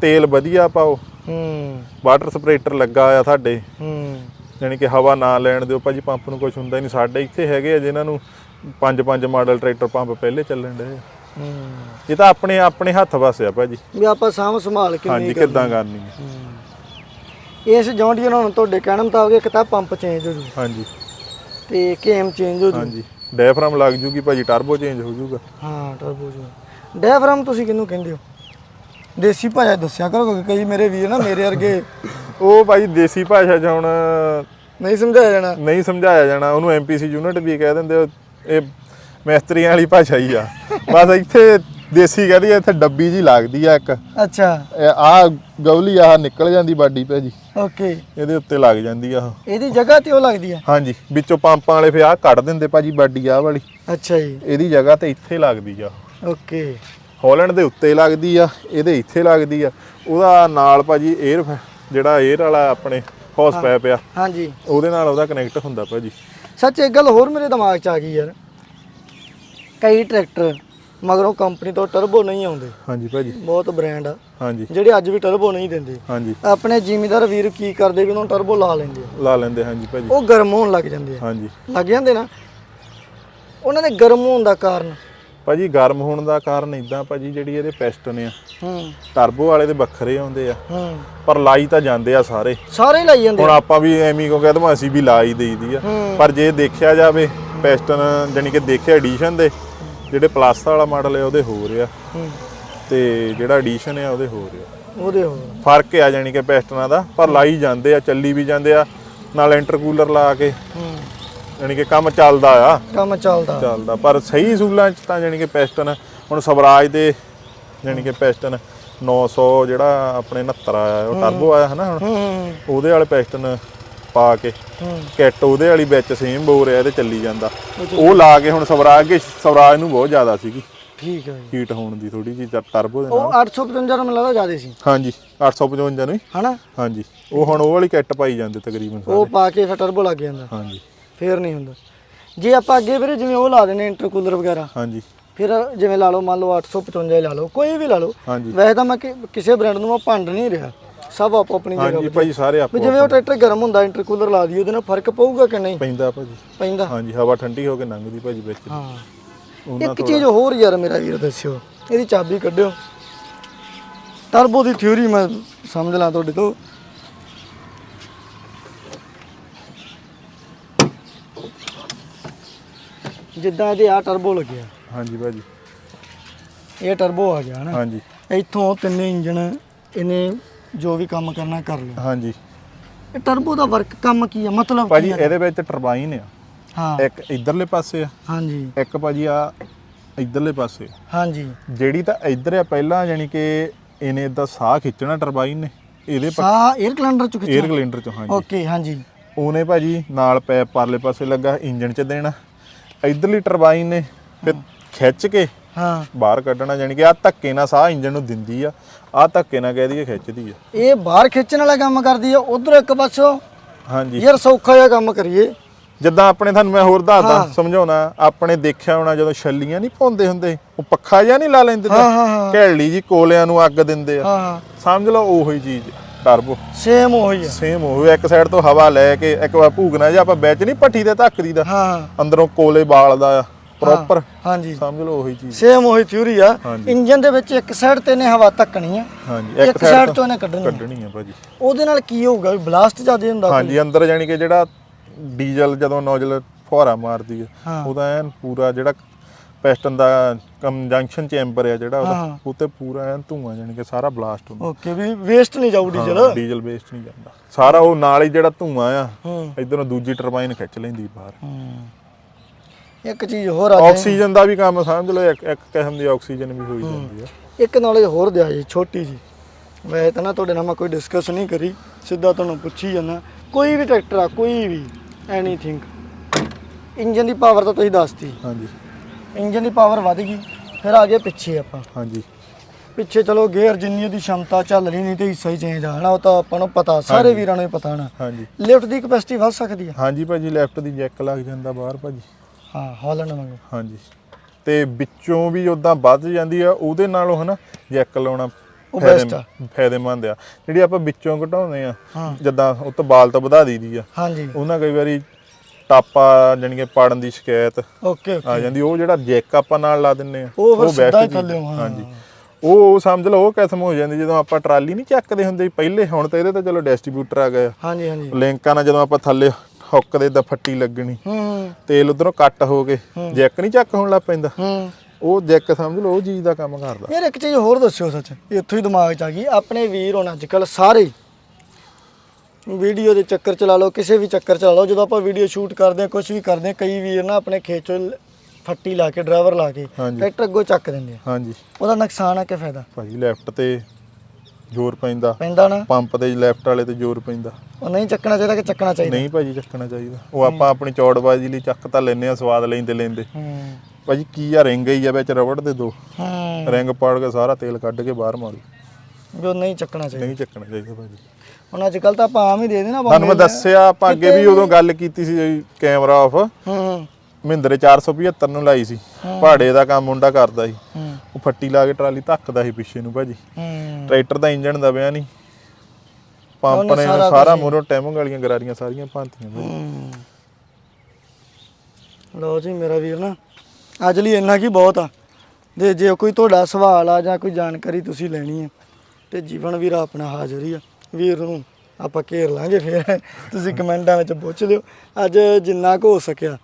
ਤੇਲ ਵਧੀਆ ਪਾਓ। ਹੂੰ। ਵਾਟਰ ਸਪਰੇਟਰ ਲੱਗਾ ਆ ਸਾਡੇ। ਹੂੰ। ਯਾਨੀ ਕਿ ਹਵਾ ਨਾ ਲੈਣ ਦਿਓ। ਭਾਜੀ ਪੰਪ ਨੂੰ ਕੁਝ ਹੁੰਦਾ ਹੀ ਨਹੀਂ। ਸਾਡੇ ਇੱਥੇ ਹੈਗੇ ਆ ਜਿਨ੍ਹਾਂ ਨੂੰ ਪੰਜ ਪੰਜ ਮਾਡਲ ਟਰੈਕਟਰ ਪੰਪ ਪਹਿਲੇ ਚੱਲਣ ਦੇ ਹੂੰ। ਇਹ ਤਾਂ ਆਪਣੇ ਆਪਣੇ ਹੱਥ ਵਸ ਆ ਭਾਜੀ। ਵੀ ਆਪਾਂ ਸਾਂਭ ਸੰਭਾਲ ਕੇ ਹਾਂਜੀ ਕਿੱਦਾਂ ਕਰਨੀ ਹੈ। ਇਸ ਜੌਂਡੀਅਰ ਹੁਣ ਤੁਹਾਡੇ ਕਹਿਣ ਮੁਤਾਬਕ ਇੱਕ ਤਾਂ ਪੰਪ ਚੇਂਜ ਹੋ ਜੂ ਹਾਂਜੀ। ਤੇ ਕੇਮ ਚੇਂਜ ਹੋ ਜੂ ਹਾਂਜੀ। ਡਾਇਫਰਾਮ ਲੱਗ ਜੂਗੀ ਭਾਜੀ ਟਰਬੋ ਚੇਂਜ ਹੋ ਜੂਗਾ। ਹਾਂ ਟਰਬੋ ਜੂ ਡਾਇਫਰਾਮ ਤੁਸੀਂ ਕਿਹਨੂੰ ਕਹਿੰਦੇ ਹੋ? ਦੇਸੀ ਭਾਸ਼ਾ ਦੱਸਿਆ ਕਰੋ ਕਈ ਮੇਰੇ ਵੀਰ ਨਾ ਮੇਰੇ ਵਰਗੇ ਉਹ ਭਾਜੀ ਦੇਸੀ ਭਾਸ਼ਾ 'ਚ ਹੁਣ ਨਹੀਂ ਸਮਝਾਇਆ ਜਾਣਾ। ਨਹੀਂ ਸਮਝਾਇਆ ਜਾਣਾ। ਉਹਨੂੰ ਐਮਪੀਸੀ ਯੂਨਿਟ ਵੀ ਕਹਿ ਦਿੰਦੇ ਇਹ ਮੈਸਤਰੀਆਂ ਵਾਲੀ ਭਾਸ਼ਾ ਹੀ ਆ। ਬਸ ਇੱਥੇ ਦੇਸੀ ਕਹਦੀ ਇੱਥੇ ਡੱਬੀ ਜੀ ਲੱਗਦੀ ਆ ਇੱਕ। ਅੱਛਾ। ਆ ਗੌਲੀ ਆਹ ਨਿਕਲ ਜਾਂਦੀ ਬਾਡੀ ਭਾਜੀ। ਓਕੇ। ਇਹਦੇ ਉੱਤੇ ਲੱਗ ਜਾਂਦੀ ਆ। ਇਹਦੀ ਜਗ੍ਹਾ ਤੇ ਉਹ ਲੱਗਦੀ ਆ? ਹਾਂਜੀ ਵਿੱਚੋਂ ਪੰਪਾਂ ਵਾਲੇ ਫੇ ਆ ਕੱਢ ਦਿੰਦੇ ਭਾਜੀ ਬਾਡੀ ਆਹ ਵਾਲੀ। ਅੱਛਾ ਜੀ। ਇਹਦੀ ਜਗ੍ਹਾ ਤੇ ਇੱਥੇ ਲੱਗਦੀ ਆ। ਓਕੇ। ਹਾਲੈਂਡ ਦੇ ਉੱਤੇ ਲੱਗਦੀ ਆ ਇਹਦੇ ਇੱਥੇ ਲੱਗਦੀ ਆ। ਉਹਦਾ ਨਾਲ ਭਾਜੀ 에ਅਰ ਜਿਹੜਾ 에ਅਰ ਵਾਲਾ ਆਪਣੇ ਹੌਸ ਪੈਪ ਆ। ਹਾਂਜੀ। ਉਹਦੇ ਨਾਲ ਉਹਦਾ ਕਨੈਕਟ ਹੁੰਦਾ ਭਾਜੀ। ਸੱਚ ਇੱਕ ਗੱਲ ਹੋਰ ਮੇਰੇ ਦਿਮਾਗ 'ਚ ਆ ਗਈ ਯਾਰ। ਕਈ ਟਰੈਕਟਰ ਮਗਰੋਂ ਕੰਪਨੀ ਤੋਂ ਟਰਬੋ ਨਹੀਂ ਆਉਂਦੇ। ਹਾਂਜੀ ਭਾਜੀ। ਬਹੁਤ ਬ੍ਰਾਂਡ ਆ। ਹਾਂਜੀ। ਜਿਹੜੇ ਅੱਜ ਵੀ ਟਰਬੋ ਨਹੀਂ ਦਿੰਦੇ। ਹਾਂਜੀ। ਆਪਣੇ ਜ਼ਿਮੀਦਾਰ ਵੀਰ ਕੀ ਕਰਦੇ ਵੀ ਉਹਨਾਂ ਨੂੰ ਟਰਬੋ ਲਾ ਲੈਂਦੇ ਆ। ਲਾ ਲੈਂਦੇ ਹਾਂਜੀ ਭਾਜੀ। ਉਹ ਗਰਮ ਹੋਣ ਲੱਗ ਜਾਂਦੇ ਆ। ਹਾਂਜੀ। ਲੱਗ ਜਾਂਦੇ ਨਾ। ਉਹਨਾਂ ਦੇ ਗਰਮ ਹੋਣ ਦਾ ਕਾਰਨ ਭਾਜੀ ਗਰਮ ਹੋਣ ਦਾ ਕਾਰਨ ਇਦਾਂ ਭਾਜੀ ਜਿਹੜੀ ਇਹਦੇ ਪਿਸਟਨ ਆ ਹੂੰ। ਟਰਬੋ ਵਾਲੇ ਦੇ ਵੱਖਰੇ ਆਉਂਦੇ ਆ। ਹੂੰ। ਪਰ ਲਾਈ ਤਾਂ ਜਾਂਦੇ ਆ ਸਾਰੇ। ਸਾਰੇ ਹੀ ਲਾਈ ਜਾਂਦੇ ਹੁਣ ਆ। ਆਪਾਂ ਵੀ ਐਵੇਂ ਕੋ ਕਹਿ ਦਵਾਂ ਅਸੀਂ ਵੀ ਲਾ ਹੀ ਦੇਈਦੀ ਆ। ਹੂੰ। ਪਰ ਜੇ ਦੇਖਿਆ ਜਾਵੇ ਪਿਸਟਨ ਜਾਨੀ ਕਿ ਦੇਖਿਆ ਐਡੀਸ਼ਨ ਦੇ ਜਿਹੜੇ ਪਲੱਸ ਵਾਲਾ ਮਾਡਲ ਹੈ ਉਹਦੇ ਹੋ ਰਿਹਾ ਹੂੰ। ਤੇ ਜਿਹੜਾ ਐਡੀਸ਼ਨ ਹੈ ਉਹਦੇ ਹੋ ਰਿਹਾ ਉਹਦੇ ਹੋਰ। ਫ਼ਰਕ ਆ ਜਾਨੀ ਕਿ ਪਿਸਟਨਾਂ ਦਾ ਪਰ ਲਾਈ ਜਾਂਦੇ ਆ ਚੱਲੀ ਵੀ ਜਾਂਦੇ ਆ। ਨਾਲ ਇੰਟਰਕੂਲਰ ਲਾ ਕੇ। ਹੂੰ। ਯਾਨੀ ਕਿ ਕੰਮ ਚੱਲਦਾ ਆ। ਕੰਮ ਚੱਲਦਾ। ਚੱਲਦਾ ਪਰ ਸਹੀ ਸੂਲਾਂ ਚ ਤਾਂ ਯਾਨੀ ਕਿ ਪਿਸਟਨ ਹੁਣ ਸਵਰਾਜ ਦੇ ਯਾਨੀ ਕਿ ਪਿਸਟਨ 900 ਜਿਹੜਾ ਆਪਣੇ 69 ਆਇਆ ਉਹ ਟਰਬੋ ਆਇਆ ਹਨਾ ਹੁਣ? ਉਹਦੇ ਵਾਲੇ ਪਿਸਟਨ ਪਾ ਕੇ ਕਿੱਟ ਉਹਦੇ ਵਾਲੀ ਵਿੱਚ ਸੇਮ ਬੋਰ ਆ ਇਹਦੇ ਚੱਲੀ ਜਾਂਦਾ। ਉਹ ਲਾ ਕੇ ਹੁਣ ਸਵਰਾਜ ਕੇ ਸਵਰਾਜ ਨੂੰ ਬਹੁਤ ਜ਼ਿਆਦਾ ਸੀਗੀ। ਠੀਕ ਹੈ ਜੀ। ਹੀਟ ਹੋਣ ਦੀ ਥੋੜੀ ਜਿਹੀ ਟਰਬੋ ਦੇ ਨਾਲ। ਉਹ 855 ਨੂੰ ਮੈਨੂੰ ਲੱਗਦਾ ਜ਼ਿਆਦਾ ਸੀ। ਹਾਂਜੀ 855 ਨੂੰ ਹੀ। ਹਨਾ? ਹਾਂਜੀ ਉਹ ਹੁਣ ਉਹ ਵਾਲੀ ਕਿੱਟ ਪਾਈ ਜਾਂਦੇ ਤਕਰੀਬਨ ਸਾਰੇ। ਉਹ ਪਾ ਕੇ ਫਿਰ ਟਰਬੋ ਲੱਗ ਜਾਂਦਾ। ਹਾਂਜੀ। ਫੇਰ ਨਹੀਂ ਹੁੰਦਾ। ਜੇ ਆਪਾਂ ਅੱਗੇ ਵੀਰੇ ਜਿਵੇਂ ਉਹ ਲਾ ਦਿੰਨੇ ਇੰਟਰਕੂਲਰ ਵਗੈਰਾ ਹਾਂਜੀ। ਫਿਰ ਜਿਵੇਂ ਲਾ ਲਓ ਮੰਨ ਲਓ 855 ਹੀ ਲਾ ਲਓ ਕੋਈ ਵੀ ਲਾ ਲਓ ਹਾਂਜੀ। ਵੈਸੇ ਤਾਂ ਮੈਂ ਕਿ- ਕਿਸੇ ਬ੍ਰਾਂਡ ਨੂੰ ਮੈਂ ਭੰਡ ਨਹੀਂ ਰਿਹਾ। ਸਭ ਆਪੋ ਆਪਣੀ ਜਗ੍ਹਾ ਹਾਂਜੀ ਭਾਜੀ ਸਾਰੇ ਵੀ ਆਪੋ ਜਿਵੇਂ ਉਹ ਟਰੈਕਟਰ ਗਰਮ ਹੁੰਦਾ ਇੰਟਰਕੂਲਰ ਲਾ ਦਈਏ ਉਹਦੇ ਨਾਲ ਫ਼ਰਕ ਪਊਗਾ ਕਿ ਨਹੀਂ? ਪੈਂਦਾ ਭਾਜੀ। ਪੈਂਦਾ। ਹਾਂਜੀ ਹਵਾ ਠੰਡੀ ਹੋ ਕੇ ਲੰਘਦੀ ਭਾਜੀ ਵਿੱਚ। ਹਾਂ। ਉਹਨਾਂ ਇੱਕ ਚੀਜ਼ ਹੋਰ ਯਾਰ ਮੇਰਾ ਵੀਰ ਦੱਸਿਓ ਇਹਦੀ ਚਾਬੀ ਕੱਢਿਓ। ਟਰਬੋ ਦੀ ਥਿਊਰੀ ਮੈਂ ਸਮਝ ਲਾਂ ਤੁਹਾਡੇ ਤੋਂ। ਜਿੱਦਾਂ ਇਹਦੇ ਆ ਟਰਬੋ ਲੱਗਿਆ ਹਾਂਜੀ ਭਾਜੀ। ਇਹ ਟਰਬੋ ਆ ਗਿਆ ਨਾ ਹਾਂਜੀ। ਇੱਥੋਂ ਤਿੰਨੇ ਇੰਜਣ ਇਹਨੇ ਜੋ ਵੀ ਕੰਮ ਕਰਨਾ ਕਰ ਲਿਆ। ਹਾਂਜੀ। ਇਹ ਟਰਬੋ ਦਾ ਵਰਕ ਕੰਮ ਕੀ ਆ? ਮਤਲਬ ਕੀ ਭਾਜੀ ਆ? ਇਹਦੇ ਵਿੱਚ ਟਰਬਾਈਨ ਆ। ਹਾਂ। ਇੱਕ ਇਧਰਲੇ ਪਾਸੇ ਆ। ਹਾਂਜੀ। ਇੱਕ ਭਾਜੀ ਆ ਇਧਰਲੇ ਪਾਸੇ ਆ। ਹਾਂਜੀ। ਜਿਹੜੀ ਤਾਂ ਇਧਰ ਆ ਪਹਿਲਾਂ ਯਾਨੀ ਕਿ ਇਹਨੇ ਇਦਾਂ ਸਾਹ ਖਿੱਚਣਾ ਟਰਬਾਈਨ ਨੇ। ਇਹਦੇ ਸਾਹ 에ਅਰ ਕਲੈਂਡਰ ਚ 에ਅਰ ਕਲੈਂਡਰ ਚ ਹਾਂਜੀ। ਓਕੇ ਹਾਂਜੀ। ਉਹਨੇ ਭਾਜੀ ਨਾਲ ਪੈਪ ਪਰਲੇ ਪਾਸੇ ਲੱਗਾ ਇੰਜਨ ਚ ਦੇਣਾ। ਇਧਰਲੀ ਟਰਬਾਈਨ ਨੇ ਫਿਰ ਖਿੱਚ ਕੇ ਹਾਂ। ਬਾਹਰ ਕੱਢਣਾ ਯਾਨੀ ਕਿ ਆ ਧੱਕੇ ਨਾਲ ਸਾਹ ਇੰਜਨ ਨੂੰ ਦਿੰਦੀ ਆ ਆ ਧੱਕੇ ਨਾਲ ਕਹਿ ਦਈਏ ਖਿੱਚਦੀ ਆ। ਇਹ ਬਾਹਰ ਖਿੱਚਣ ਵਾਲਾ ਕੰਮ ਕਰਦੀ ਆ ਉਧਰ ਇੱਕ ਪਾਸੋਂ ਹਾਂਜੀ। ਯਾਰ ਸੌਖਾ ਜਿਹਾ ਕੰਮ ਕਰੀਏ। ਜਿੱਦਾਂ ਆਪਣੇ ਤੁਹਾਨੂੰ ਮੈਂ ਹੋਰ ਦੱਸਦਾ ਸਮਝਾਉਣਾ ਆਪਣੇ ਦੇਖਿਆ ਹੋਣਾ ਜਦੋਂ ਛੱਲੀਆਂ ਨਹੀਂ ਪਾਉਂਦੇ ਹੁੰਦੇ ਉਹ ਪੱਖਾ ਜਿਹਾ ਨਹੀਂ ਲਾ ਲੈਂਦੇ ਹਾਂ ਘੈਲੀ ਜੀ ਕੋਲਿਆਂ ਨੂੰ ਅੱਗ ਦਿੰਦੇ ਆ। ਸਮਝ ਲਓ ਉਹੀ ਚੀਜ਼। ਟਰਬੋ। ਸੇਮ ਉਹੀ ਆ। ਸੇਮ ਉਹ ਇੱਕ ਸਾਈਡ ਤੋਂ ਹਵਾ ਲੈ ਕੇ ਇੱਕ ਵਾਰ ਭੂਗਣਾ ਜਾਂ ਆਪਾਂ ਵਿੱਚ ਨਹੀਂ ਪੱਠੀ ਤੇ ਧੱਕ ਦੀਦਾ ਹਾਂ। ਅੰਦਰੋਂ ਕੋਲੇ ਬਾਲਦਾ ਆ ਪ੍ਰੋਪਰ ਹਾਂਜੀ। ਸਮਝ ਲਓ ਉਹੀ ਚੀਜ਼। ਸੇਮ ਉਹੀ ਥਿਊਰੀ ਆ। ਹਾਂਜੀ। ਇੰਜਨ ਦੇ ਵਿੱਚ ਇੱਕ ਸਾਈਡ ਤੇ ਨੇ ਹਵਾ ਧੱਕਣੀ ਆ ਹਾਂਜੀ ਇੱਕ ਸਾਈਡ ਤੋਂ ਇਹਨੇ ਕੱਢਣੀ ਆ। ਕੱਢਣੀ ਆ ਭਾਜੀ। ਉਹਦੇ ਨਾਲ ਕੀ ਹੋਊਗਾ? ਵੀ ਬਲਾਸਟ ਜ਼ਿਆਦਾ ਹੁੰਦਾ ਹਾਂਜੀ ਅੰਦਰ ਜਾਨੀ ਕਿ ਜਿਹੜਾ ਡੀਜ਼ਲ ਜਦੋਂ ਨੋਜ਼ਲ ਫੁਹਾਰਾ ਮਾਰਦੀ ਹਾਂ। ਹੈ ਉਹਦਾ ਐਨ ਪੂਰਾ ਜਿਹੜਾ ਪਿਸਟਨ ਦਾ ਕੰਜੰਕਸ਼ਨ ਚੈਂਬਰ ਹੈ ਜਿਹੜਾ ਹਾਂ। ਉਹਦਾ ਉਹ ਤੇ ਪੂਰਾ ਐਨ ਧੂਆਂ ਜਾਨੀ ਕਿ ਸਾਰਾ ਬਲਾਸਟ ਹੁੰਦਾ। ਓਕੇ ਵੀ ਵੇਸਟ ਨਹੀਂ ਜਾਊ ਡੀਜ਼ਲ ਹਾਂ, ਡੀਜ਼ਲ ਵੇਸਟ ਨਹੀਂ ਜਾਂਦਾ। ਸਾਰਾ ਉਹ ਨਾਲ ਹੀ ਜਿਹੜਾ ਧੂਆਂ ਆ ਹੂੰ। ਇਧਰੋਂ ਦੂਜੀ ਟਰਬਾਈਨ ਖਿੱਚ ਲੈਂਦੀ ਬਾਹਰ। ਹੂੰ। ਇੱਕ ਚੀਜ਼ ਹੋਰ ਆ ਆਕਸੀਜਨ ਦਾ ਵੀ ਕੰਮ ਸਮਝ ਲਓ ਇੱਕ ਇੱਕ ਕਿਸਮ ਦੀ ਆਕਸੀਜਨ ਵੀ ਹੋਈ ਜਾਂਦੀ ਆ। ਇੱਕ ਨੌਲੇਜ ਹੋਰ ਦਿਆ ਜੀ ਛੋਟੀ ਜੀ। ਵੈਸੇ ਤਾਂ ਨਾ ਤੁਹਾਡੇ ਨਾਲ ਮੈਂ ਕੋਈ ਡਿਸਕਸ ਨਹੀਂ ਕਰੀ ਸਿੱਧਾ ਤੁਹਾਨੂੰ ਪੁੱਛੀ ਜਾਂਦਾ। ਕੋਈ ਵੀ ਟਰੈਕਟਰ ਆ ਕੋਈ ਵੀ ਐਨੀਥਿੰਗ ਇੰਜਨ ਦੀ ਪਾਵਰ ਤਾਂ ਤੁਸੀਂ ਦੱਸਤੀ। ਹਾਂਜੀ। ਇੰਜਨ ਦੀ ਪਾਵਰ ਵਧ ਗਈ ਫਿਰ ਆ ਗਏ ਪਿੱਛੇ ਆਪਾਂ। ਹਾਂਜੀ। ਪਿੱਛੇ ਚਲੋ ਗੇਅਰ ਜਿੰਨੀ ਉਹਦੀ ਸ਼ਮਤਾ ਚੱਲ ਰਹੀ ਨਹੀਂ ਤੇ ਹਿੱਸਾ ਹੀ ਚੇਂਜ ਆ ਉਹ ਤਾਂ ਆਪਾਂ ਨੂੰ ਪਤਾ ਸਾਰੇ ਵੀਰਾਂ ਨੂੰ ਪਤਾ ਨਾ ਹਾਂਜੀ। ਲਿਫਟ ਦੀ ਕਪੈਸਿਟੀ ਵੱਧ ਸਕਦੀ ਆ। ਹਾਂਜੀ ਭਾਜੀ ਲੈਫਟ ਦੀ ਜੈਕ ਲੱਗ ਜਾਂਦਾ ਬਾਹਰ ਭਾਜੀ। ਹਾਂ ਹੌਲਣ ਵਾਂਗੂ। ਹਾਂਜੀ। ਤੇ ਵਿੱਚੋਂ ਵੀ ਉਦਾਂ ਵੱਧ ਜਾਂਦੀ ਆ ਉਹਦੇ ਨਾਲੋਂ ਹਨਾ ਜੈਕ ਲਾਉਣਾ ਉਹ ਬੈਸਟ ਆ। ਫਾਇਦੇਮੰਦ ਆ। ਜਿਹੜੀ ਆਪਾਂ ਵਿੱਚੋਂ ਘਟਾਉਂਦੇ ਆ ਹਾਂ। ਜਿੱਦਾਂ ਉਹ ਤੋਂ ਬਾਲ ਤਾਂ ਵਧਾ ਦਈਦੀ ਆ। ਹਾਂਜੀ। ਉਹਨਾਂ ਕਈ ਵਾਰੀ ਟਾਪਾ ਜਾਣੀ ਕਿ ਪਾੜਨ ਦੀ ਸ਼ਿਕਾਇਤ ਓਕੇ ਓਕੇ। ਆ ਜਾਂਦੀ ਉਹ ਜਿਹੜਾ ਜੈਕ ਆਪਾਂ ਨਾਲ ਲਾ ਦਿੰਨੇ ਆ ਉਹ ਫਿਰ ਸਿੱਧਾ ਹੀ। ਹਾਂ। ਹਾਂਜੀ। ਉਹ ਸਮਝ ਲਓ ਉਹ ਕਿਸਮ ਹੋ ਜਾਂਦੀ ਜਦੋਂ ਆਪਾਂ ਟਰਾਲੀ ਨਹੀਂ ਚੱਕਦੇ ਹੁੰਦੇ ਪਹਿਲੇ ਹੁਣ ਤਾਂ ਇਹਦੇ ਤਾਂ ਚਲੋ ਡਿਸਟ੍ਰੀਬਿਊਟਰ ਆ ਗਏ ਹਾਂਜੀ ਹਾਂਜੀ। ਲਿੰਕਾਂ ਨਾਲ ਜਦੋਂ ਆਪਾਂ ਥੱਲੇ ਹੁੱਕ ਦੇ ਦਾ ਫੱਟੀ ਲੱਗਣੀ ਹੂੰ ਤੇਲ ਉਧਰੋਂ ਕੱਟ ਹੋ ਕੇ ਜੈਕ ਨਹੀਂ ਚੱਕ ਹੋਣ ਲੱਗ ਪੈਂਦਾ। ਹੂੰ। ਉਹ ਜੈਕ ਸਮਝ ਲਓ ਉਹ ਚੀਜ਼ ਦਾ ਕੰਮ ਕਰਦਾ। ਯਾਰ ਇੱਕ ਚੀਜ਼ ਹੋਰ ਦੱਸਿਓ ਸੱਚ ਇੱਥੋਂ ਹੀ ਦਿਮਾਗ 'ਚ ਆ ਗਈ ਆਪਣੇ ਵੀਰ ਹੁਣ ਅੱਜ ਕੱਲ ਸਾਰੇ ਵੀਡੀਓ ਦੇ ਚੱਕਰ ਚ ਲਾ ਲਓ ਕਿਸੇ ਵੀ ਚੱਕਰ ਚ ਲਾ ਲਓ ਜਦੋਂ ਆਪਾਂ ਵੀਡੀਓ ਸ਼ੂਟ ਕਰਦੇ ਆ ਕੁਝ ਵੀ ਕਰਦੇ ਆ ਕਈ ਵੀਰ ਨਾ ਆਪਣੇ ਖੇਚੋ ਫੱਟੀ ਲਾ ਕੇ ਡਰਾਈਵਰ ਲਾ ਕੇ ਹਾਂਜੀ। ਟਰੈਕਟਰ ਅੱਗੋਂ ਚੱਕ ਦਿੰਦੇ ਆ। ਹਾਂਜੀ। ਉਹਦਾ ਨੁਕਸਾਨ ਆ ਕਿ ਫਾਇਦਾ? ਭਾਜੀ ਲੈਫਟ ਤੇ ਜ਼ੋਰ ਪੈਂਦਾ। ਪੈਂਦਾ ਨਾ? ਪੰਪ ਤੇ ਲੈਫਟ ਵਾਲੇ ਤੇ ਜ਼ੋਰ ਪੈਂਦਾ। ਉਹ ਨਹੀਂ ਚੱਕਣਾ ਚਾਹੀਦਾ ਕਿ ਚੱਕਣਾ ਚਾਹੀਦਾ? ਨਹੀਂ ਭਾਜੀ ਚੱਕਣਾ ਚਾਹੀਦਾ। ਉਹ ਆਪਾਂ ਆਪਣੀ ਚੌੜਬਾਜ਼ੀ ਲਈ ਚੱਕ ਤਾਂ ਲੈਨੇ ਆ ਸਵਾਦ ਲੈਂਦੇ ਲੈਂਦੇ। ਹੂੰ। ਭਾਜੀ ਕੀ ਆ ਰਿੰਗ ਹੀ ਆ ਵਿੱਚ ਰਬੜ ਦੇ ਦੋ। ਹੂੰ। ਰਿੰਗ ਪਾੜ ਕੇ ਸਾਰਾ ਤੇਲ ਕੱਢ ਕੇ ਬਾਹਰ ਮਾਰੂ। ਵੀ ਉਹ ਨਹੀਂ ਚੱਕਣਾ ਚਾਹੀਦਾ। ਨਹੀਂ ਚੱਕਣਾ ਚਾਹੀਦਾ ਭਾਜੀ। ਹੁਣ ਅੱਜ ਕੱਲ ਤਾਂ ਆਪਾਂ ਆਮ ਹੀ ਦੇ ਦੇਣਾ ਤੁਹਾਨੂੰ ਮੈਂ ਦੱਸਿਆ ਆਪਾਂ ਅੱਗੇ ਵੀ ਉਦੋਂ ਗੱਲ ਕੀਤੀ ਸੀ ਕੈਮਰਾ ਆਫ ਹੂੰ। ਮਹਿੰਦਰੇ 475 ਨੂੰ ਲਾਈ ਸੀ। ਪਹਾੜੇ ਦਾ ਕੰਮ ਮੁੰਡਾ ਕਰਦਾ ਸੀ। ਉਹ ਫੱਟੀ ਲਾ ਕੇ ਟਰਾਲੀ ਧੱਕਦਾ ਸੀ ਪਿੱਛੇ ਨੂੰ ਭਾਜੀ। ਹੂੰ। ਟਰੈਕਟਰ ਦਾ ਇੰਜਣ ਦਬਿਆ ਨਹੀਂ। ਪੰਪ ਨੇ ਸਾਰਾ ਮੋਰੋਂ ਟੈਮਿੰਗ ਵਾਲੀਆਂ ਗਰਾਰੀਆਂ ਸਾਰੀਆਂ ਭਾਂਤੀਆਂ ਭਾਜੀ। ਲਓ ਜੀ ਮੇਰਾ ਵੀਰ ਨਾ ਅੱਜ ਲਈ ਇੰਨਾ ਕੀ ਬਹੁਤ ਆ। ਤੇ ਜੇ ਕੋਈ ਤੁਹਾਡਾ ਸਵਾਲ ਆ ਜਾਂ ਕੋਈ ਜਾਣਕਾਰੀ ਤੁਸੀਂ ਲੈਣੀ ਹੈ ਤੇ ਜੀਵਨ ਵੀਰ ਆਪਣਾ ਹਾਜ਼ਰ ਹੀ ਆ। ਵੀਰ ਨੂੰ ਆਪਾਂ ਘੇਰ ਲਾਂਗੇ ਫਿਰ। ਤੁਸੀਂ ਕਮੈਂਟਾਂ ਵਿੱਚ ਪੁੱਛ ਲਿਓ। ਅੱਜ ਜਿੰਨਾ ਕੁ ਹੋ ਸਕਿਆ।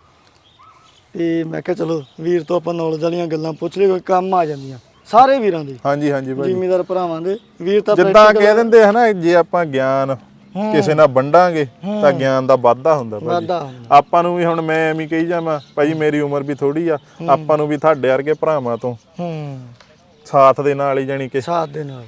ਤੇ ਮੈਂ ਕਿਹਾ ਚਲੋ ਵੀਰ ਤੋਂ ਆਪਾਂ ਨੌਲੇਜ ਵਾਲੀਆਂ ਗੱਲਾਂ ਪੁੱਛ ਲਿਓ ਕੋਈ ਕੰਮ ਆ ਜਾਂਦੀਆਂ। ਸਾਰੇ ਵੀਰਾਂ ਦੇ। ਹਾਂਜੀ ਹਾਂਜੀ ਭਾਜੀ। ਜ਼ਿਮੀਦਾਰ ਭਰਾਵਾਂ ਦੇ। ਵੀਰ ਤਾਂ ਜਿੱਦਾਂ ਕਹਿ ਦਿੰਦੇ ਹਨਾ ਜੇ ਆਪਾਂ ਗਿਆਨ ਕਿਸੇ ਨਾਲ ਵੰਡਾਂਗੇ ਤਾਂ ਗਿਆਨ ਦਾ ਵਾਧਾ ਹੁੰਦਾ ਭਾਜੀ। ਆਪਾਂ ਨੂੰ ਵੀ ਹੁਣ ਮੈਂ ਐਵੇਂ ਕਹੀ ਜਾਵਾਂ ਭਾਜੀ ਮੇਰੀ ਉਮਰ ਵੀ ਥੋੜੀ ਆ ਆਪਾਂ ਨੂੰ ਵੀ ਤੁਹਾਡੇ ਵਰਗੇ ਭਰਾਵਾਂ ਤੋਂ ਹੂੰ। ਸਾਥ ਦੇ ਨਾਲ ਹੀ ਜਾਣੀ ਕਿ ਸਾਥ ਦੇ ਨਾਲ।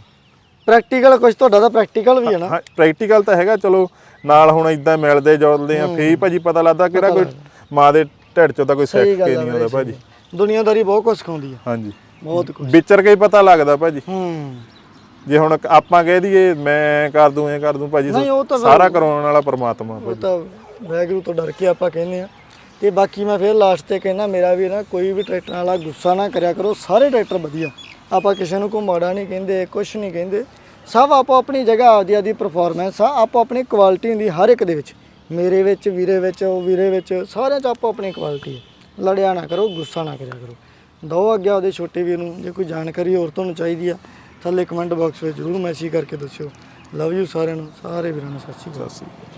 ਪ੍ਰੈਕਟੀਕਲ ਕੁਝ ਤੁਹਾਡਾ ਤਾਂ ਪ੍ਰੈਕਟੀਕਲ ਵੀ ਹੈ ਨਾ। ਹਾਂ ਪ੍ਰੈਕਟੀਕਲ ਤਾਂ ਹੈਗਾ ਚਲੋ ਨਾਲ ਹੁਣ ਇਦਾਂ ਮਿਲਦੇ ਜੁਲਦੇ ਆ ਫੇਰ ਹੀ ਭਾਜੀ ਪਤਾ ਲੱਗਦਾ ਕਿਹੜਾ ਕੋਈ ਮਾਂ ਦੇ ਢਿੱਡ ਚੋਂ ਤਾਂ ਕੋਈ ਸਿੱਖ ਸਹੀ ਕੇ ਆ ਨਹੀਂ ਆਉਂਦਾ ਭਾਜੀ। ਦੁਨੀਆਦਾਰੀ ਬਹੁਤ ਕੁਝ ਸਿਖਾਉਂਦੀ ਹੈ ਹਾਂਜੀ। ਬਹੁਤ ਕੁਝ ਵਿਚਰ ਕੇ ਹੀ ਪਤਾ ਲੱਗਦਾ ਭਾਜੀ। ਹੂੰ। ਜੇ ਹੁਣ ਆਪਾਂ ਕਹਿ ਦਈਏ ਮੈਂ ਕਰ ਦੂੰ ਇਹ ਕਰ ਦੂੰ ਭਾਜੀ ਸਾਰਾ ਕਰਾਉਣ ਵਾਲਾ ਪਰਮਾਤਮਾ ਉਹ ਭਾਜੀ। ਤਾਂ ਵੈਗਰੂ ਤੋਂ ਡਰ ਕੇ ਆਪਾਂ ਕਹਿੰਦੇ ਆ। ਤੇ ਬਾਕੀ ਮੈਂ ਫਿਰ ਲਾਸਟ ਤੇ ਕਹਿੰਦਾ ਮੇਰਾ ਵੀ ਨਾ ਕੋਈ ਵੀ ਟਰੈਕਟਰ ਵਾਲਾ ਗੁੱਸਾ ਨਾ ਕਰਿਆ ਕਰੋ ਸਾਰੇ ਟਰੈਕਟਰ ਵਧੀਆ। ਆਪਾਂ ਕਿਸੇ ਨੂੰ ਕੋਈ ਮਾੜਾ ਨਹੀਂ ਕਹਿੰਦੇ ਕੁਝ ਨਹੀਂ ਕਹਿੰਦੇ। ਸਭ ਆਪੋ ਆਪਣੀ ਜਗ੍ਹਾ ਆਪਦੀ ਆਪਦੀ ਪਰਫਾਰਮੈਂਸ ਆ, ਆਪੋ ਆਪਣੀ ਕੁਆਲਿਟੀ ਦੀ ਹਰ ਇੱਕ ਦੇ ਵਿੱਚ। ਮੇਰੇ ਵਿੱਚ, ਵੀਰੇ ਵਿੱਚ, ਉਹ ਵੀਰੇ ਵਿੱਚ, ਸਾਰਿਆਂ 'ਚ ਆਪੋ ਆਪਣੀ ਕੁਆਲਿਟੀ ਹੈ ਲੜਿਆ ਨਾ ਕਰੋ, ਗੁੱਸਾ ਨਾ ਕਰਿਆ ਕਰੋ। ਦੋ ਅੱਗੇ ਉਹਦੇ ਛੋਟੇ ਵੀਰ ਨੂੰ, ਜੇ ਕੋਈ ਜਾਣਕਾਰੀ ਹੋਰ ਤੁਹਾਨੂੰ ਚਾਹੀਦੀ ਆ, ਥੱਲੇ ਕਮੈਂਟ ਬਾਕਸ ਵਿੱਚ ਜ਼ਰੂਰ ਮੈਸੇਜ ਕਰਕੇ ਦੱਸਿਓ। ਲਵ ਯੂ ਸਾਰਿਆਂ ਨੂੰ, ਸਾਰੇ ਵੀਰਾਂ ਨੂੰ, ਸਤਿ ਸ਼੍ਰੀ ਅਕਾਲ। ਸਤਿ ਸ਼੍ਰੀ ਅਕਾਲ।